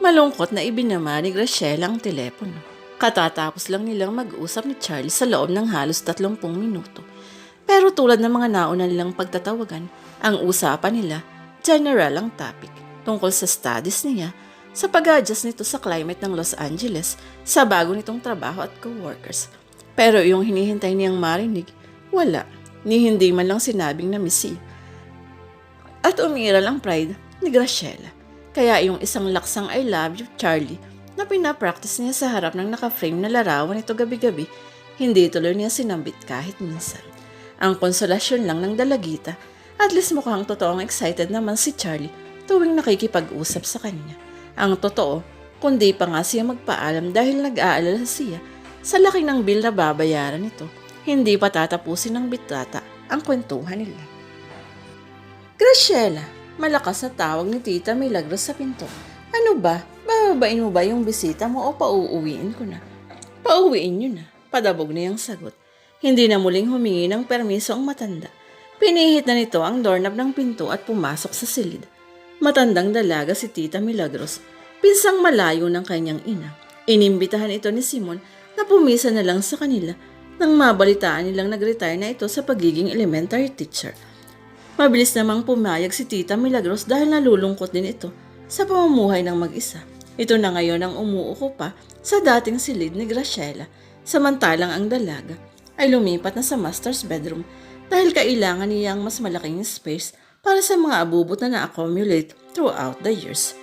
Malungkot na ibinama ni Graciela ang telepono. Katatapos lang nilang mag-usap ni Charlie sa loob ng halos 30 minuto. Pero tulad ng mga nauna nilang pagtatawagan, ang usapan nila, general ang topic tungkol sa studies niya sa pag-adjust nito sa climate ng Los Angeles sa bago nitong trabaho at co-workers. Pero yung hinihintay niyang marinig, wala, ni hindi man lang sinabing na missy. At umiral ang pride ni Graciela. Kaya yung isang laksang I love you, Charlie, na pinapractice niya sa harap ng naka-frame na larawan nito gabi-gabi, hindi tuloy niya sinambit kahit minsan. Ang konsolasyon lang ng dalagita, at least mukhang totoong excited naman si Charlie tuwing nakikipag-usap sa kanya. Ang totoo, kundi pa nga siya magpaalam dahil nag-aalala siya sa laki ng bill na babayaran nito. Hindi pa tatapusin ng bitata ang kwentuhan nila. Graciela, malakas na tawag ni Tita Milagros sa pinto. Ano ba? Bababain mo ba yung bisita mo o pauuwiin ko na? Pauwiin nyo na. Padabog na yung sagot. Hindi na muling humingi ng permiso ang matanda. Pinihit na nito ang doorknob ng pinto at pumasok sa silid. Matandang dalaga si Tita Milagros, pinsang malayo ng kanyang ina. Inimbitahan ito ni Simon na pumisa na lang sa kanila nang mabalitaan nilang nag-retire na ito sa pagiging elementary teacher. Mabilis namang pumayag si Tita Milagros dahil nalulungkot din ito sa pamumuhay ng mag-isa. Ito na ngayon ang umuuko pa sa dating silid ni Graciela, samantalang ang dalaga ay lumipat na sa master's bedroom dahil kailangan niyang mas malaking space para sa mga abubot na na-accumulate throughout the years.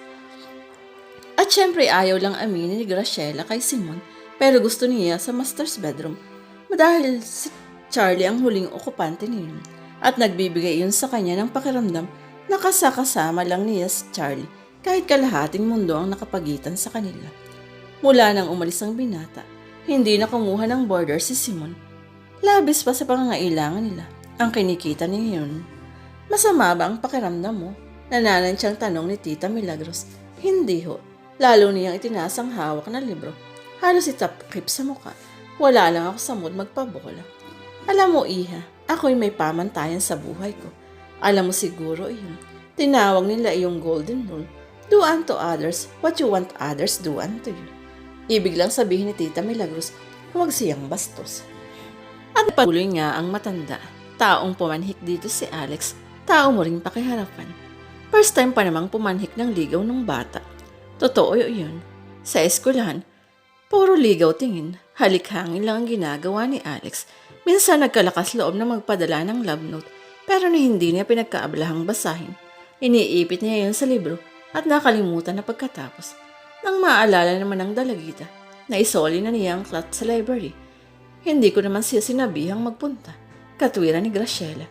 At syempre ayaw lang aminin ni Graciela kay Simon pero gusto niya sa master's bedroom dahil si Charlie ang huling okupante niya at nagbibigay yun sa kanya ng pakiramdam na kasakasama lang niya si Charlie kahit kalahating mundo ang nakapagitan sa kanila. Mula nang umalis ang binata, hindi na kumuha ng border si Simon. Labis pa sa pangangailangan nila ang kinikita niya yun. Masama ba ang pakiramdam mo? Nananansyang tanong ni Tita Milagros. Hindi ho. Lalo niyang itinasang hawak na libro. Halos itapkip sa muka. Wala lang ako sa mood magpabola. Alam mo, Iha, ako'y may pamantayan sa buhay ko. Alam mo siguro iyon. Tinawag nila iyong golden rule. Do unto others what you want others do unto you. Ibig lang sabihin ni Tita Milagros, huwag siyang bastos. At patuloy nga ang matanda. Taong pumanhik dito si Alex, tao mo ring pakiharapan. First time pa namang pumanhik ng ligaw ng bata. Totoo yun. Sa eskwelahan, puro ligaw tingin, halik-hangin lang ang ginagawa ni Alex. Minsan nagkalakas loob na magpadala ng love note, pero na hindi niya pinagkaablahang basahin. Iniipit niya yun sa libro at nakalimutan na pagkatapos. Nang maalala naman ng dalagita, na isoli na niya ang cloth sa library. Hindi ko naman siya sinabihang magpunta. Katwiran ni Graciela.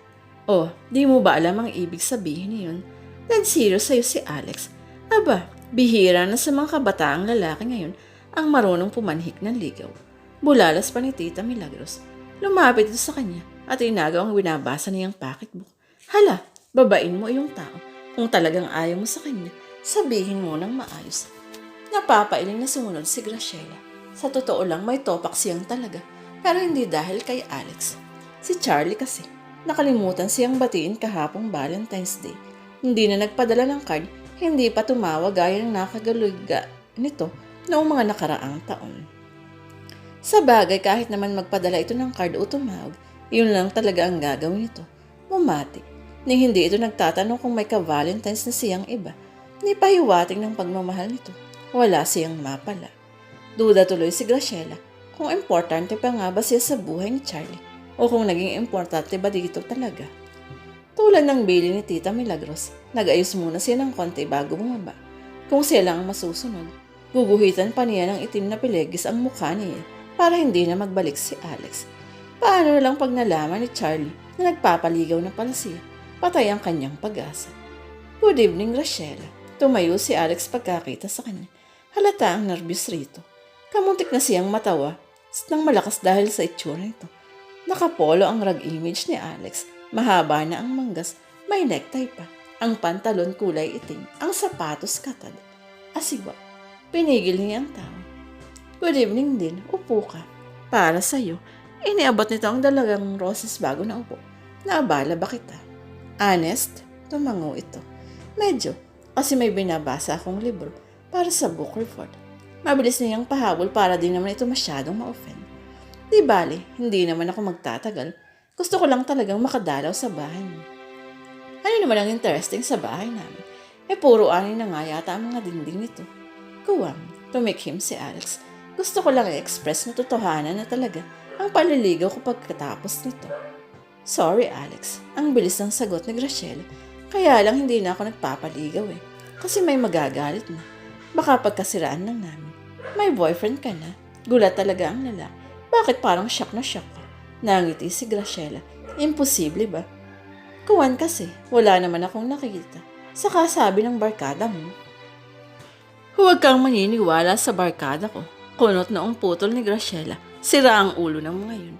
Oh, di mo ba alam ang ibig sabihin niyon? Dead serious sa'yo si Alex. Aba, bihira na sa mga kabataang lalaki ngayon ang marunong pumanhik ng ligaw. Bulalas pa ni Tita Milagros. Lumapit ito sa kanya at inagaw ang binabasa niyang pocketbook. Hala, babain mo iyong tao. Kung talagang ayaw mo sa kanya, sabihin mo ng maayos. Napapailing na sumunod si Graciela. Sa totoo lang, may topak siyang talaga. Pero hindi dahil kay Alex. Si Charlie kasi, nakalimutan siyang batiin kahapong Valentine's Day. Hindi na nagpadala ng card, hindi pa tumawag gaya ng nakagaluga nito noong mga nakaraang taon. Sa bagay, kahit naman magpadala ito ng card o tumawag, yun lang talaga ang gagawin nito. Bumati. Ni hindi ito nagtatanong kung may ka-Valentine's na siyang iba. Ni pahiwating ng pagmamahal nito. Wala siyang mapala. Duda tuloy si Graciela kung importante pa nga ba siya sa buhay ni Charlie o kung naging importante ba dito talaga. Tulad ng bili ni Tita Milagros, nag-ayos muna siya ng konti bago bumaba. Kung siya lang ang masusunod, guguhitan pa niya ng itim na pilegis ang mukha niya para hindi na magbalik si Alex. Paano na lang pag nalaman ni Charlie na nagpapaligaw na pala siya, patay ang kanyang pag-asa. Good evening, Rachel. Tumayo si Alex pagkakita sa kanya. Halata ang nervyos rito. Kamuntik na siyang matawa nang malakas dahil sa itsura nito. Nakapolo ang rag image ni Alex. Mahaba na ang manggas, may necktie pa. Ang pantalon kulay itim, ang sapatos katad. Asiwa, pinigil niya ang tao. Good evening din, upo ka. Para sa'yo, iniabot nito ang dalagang roses bago na upo. Naabala ba kita? Honest, tumango ito. Medyo, kasi may binabasa akong libro. para sa book report. Mabilis niyang pahabol para din naman ito masyadong ma-offend. Di bale, hindi naman ako magtatagal. Gusto ko lang talagang makadalaw sa bahay niya. Ano naman ang interesting sa bahay namin? Eh puro ani na nga yata ang mga dingding nito. Kuwang, tumikim si Alex. Gusto ko lang i-express na totohanan na talaga ang paliligaw ko pagkatapos nito. Sorry Alex, ang bilis ng sagot ni Graciela. Kaya lang hindi na ako nagpapaligaw eh. Kasi may magagalit na. Baka pagkasiraan lang namin. May boyfriend ka na. Gulat talaga ang lalaki. Bakit parang shock na shock ka? Nangiti si Graciela. Imposible ba? Kuwan kasi, wala naman akong nakikita. Saka sabi ng barkada mo. Huwag kang maniniwala sa barkada ko. Kunot noong putol ni Graciela. Sira ang ulo ng mga yun.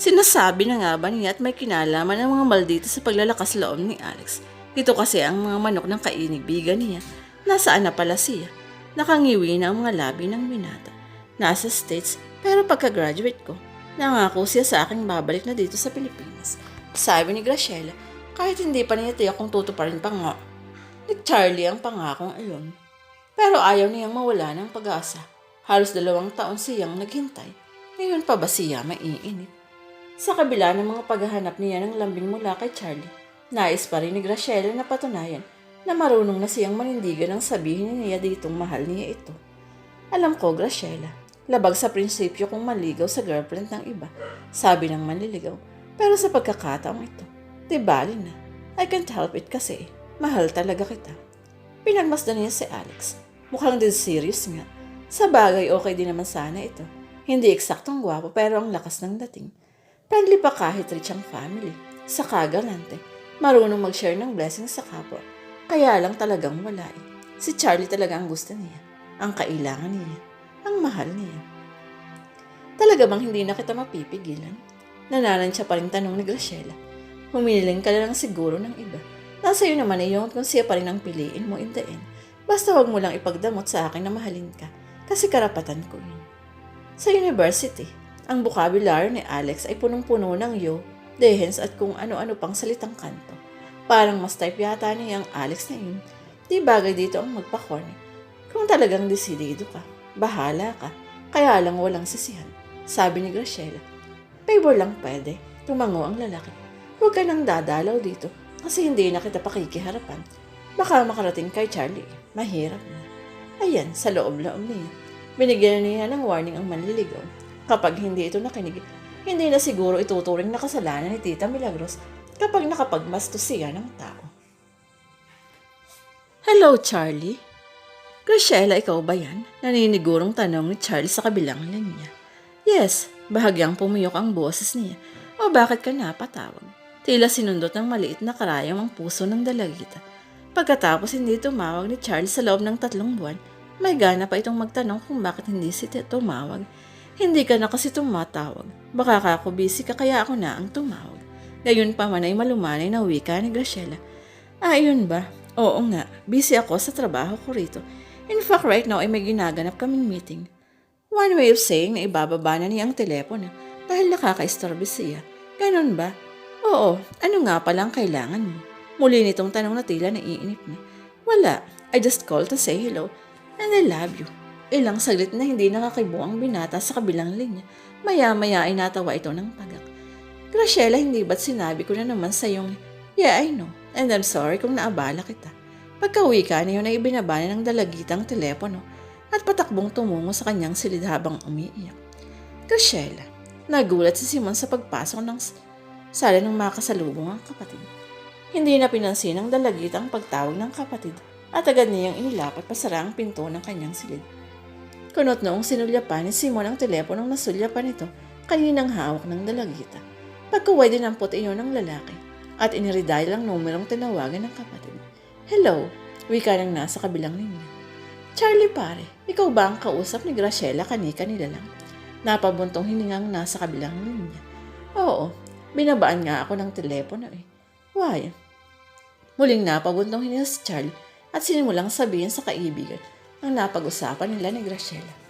Sinasabi na nga ba niya at may kinalaman ng mga maldito sa paglalakas loob ni Alex. Ito kasi ang mga manok ng kainibigan niya. Nasaan na pala siya? Nakangiwi na ang mga labi ng binata. Nasa States, pero pagka-graduate ko, nangako siya sa aking babalik na dito sa Pilipinas. Sabi ni Graciela, kahit hindi pa niya tiyak kung tutuparin pa nga. Ni Charlie ang pangakong ayon. Pero ayaw niyang mawala ng pag-asa. Halos dalawang taon siyang naghintay. Ngayon pa ba siya maiinip? Sa kabila ng mga paghahanap niya ng lambing mula kay Charlie, nais pa rin ni Graciela na patunayan na marunong na siyang manindigan ng sabihin niya ditong mahal niya ito. Alam ko, Graciela, labag sa prinsipyo kung maligaw sa girlfriend ng iba, sabi ng manliligaw. Pero sa pagkakataong ito, di bali na. I can't help it kasi, mahal talaga kita. Pinagmasdan niya si Alex. Mukhang din serious nga. Sa bagay, okay din naman sana ito. Hindi eksaktong gwapo pero ang lakas ng dating. Friendly pa kahit rich ang family. Sa kagalante, marunong mag-share ng blessings sa kapwa. Kaya lang talagang wala eh. Si Charlie talaga ang gusto niya. Ang kailangan niya. Ang mahal niya. Talaga bang hindi na kita mapipigilan? Nananansya pa rin tanong ni Graciela. Humiling ka lang siguro ng iba. Nasa iyo naman ay yung kung siya pa rin ang piliin mo in the end. Basta huwag mo lang ipagdamot sa akin na mahalin ka. Kasi karapatan ko yun. Sa university, ang vocabulary ni Alex ay punong-puno ng yo, dehens at kung ano-ano pang salitang kanto. Parang mas type yata niya ang Alex na yun. Di bagay dito ang magpa-corny. Kung talagang desidido ka, bahala ka. Kaya lang walang sisihan. Sabi ni Graciela. Favor lang pwede. Tumango ang lalaki. Huwag ka nang dadalaw dito kasi hindi na kita pakikiharapan. Baka makarating kay Charlie. Mahirap na. Ayan, sa loob-loob niya. Binigyan niya ng warning ang manliligaw. Kapag hindi ito nakinig, hindi na siguro ituturing na kasalanan ni Tita Milagros kapag nakapagmastos siya ng tao. Hello, Charlie. Graciela, ikaw ba yan? Naninigurong tanong ni Charlie sa kabilang linya. Yes, bahagyang pumiyok ang boses niya. O bakit ka napatawag? Tila sinundot ng maliit na karayom ang puso ng dalagita. Pagkatapos hindi tumawag ni Charlie sa loob ng tatlong buwan, may gana pa itong magtanong kung bakit hindi si Tito tumawag. Hindi ka na kasi tumatawag. Baka ka ako busy ka kaya ako na ang tumawag. Gayon pa man ay malumanay na wika ni Graciela. Ah, yun ba? Oo nga, busy ako sa trabaho ko rito. In fact, right now ay may ginaganap kaming meeting. One way of saying na ibababa na niya ang telepono dahil nakaka-istorbe siya. Ganon ba? Oo, ano nga palang kailangan mo? Muli nitong tanong na tila naiinip na. Wala, I just called to say hello and I love you. Ilang saglit na hindi nakakibo ang binata sa kabilang linya. Maya-maya ay natawa ito ng pagak. Graciela, hindi ba't sinabi ko na naman sa yung, Yeah, I know, and I'm sorry kung naabala kita. Pagka-uwi ka na yun ay ibinabana ng dalagitang telepono at patakbong tumungo sa kanyang silid habang umiiyak. Graciela, nagulat si Simon sa pagpasok ng sala ng makasalubong ang kapatid. Hindi na pinansin ng dalagitang pagtawag ng kapatid at agad niyang inilapat pasara ang pinto ng kanyang silid. Kunot noong sinulyapan ni Simon ang teleponong nasulyapan nito kaninang hawak ng dalagita. Pagkuway din ang puti iyon ng lalaki at iniridial ang numerong tinawagan ng kapatid. Hello, wika ng nasa kabilang linya. Charlie pare, ikaw ba ang kausap ni Graciela kani-kanila lang? Napabuntong hiningang nasa kabilang linya. Oo, binabaan nga ako ng telepono eh. Why? Muling napabuntong hininga si Charlie at sinimulang sabihin sa kaibigan ang napag-usapan nila ni Graciela.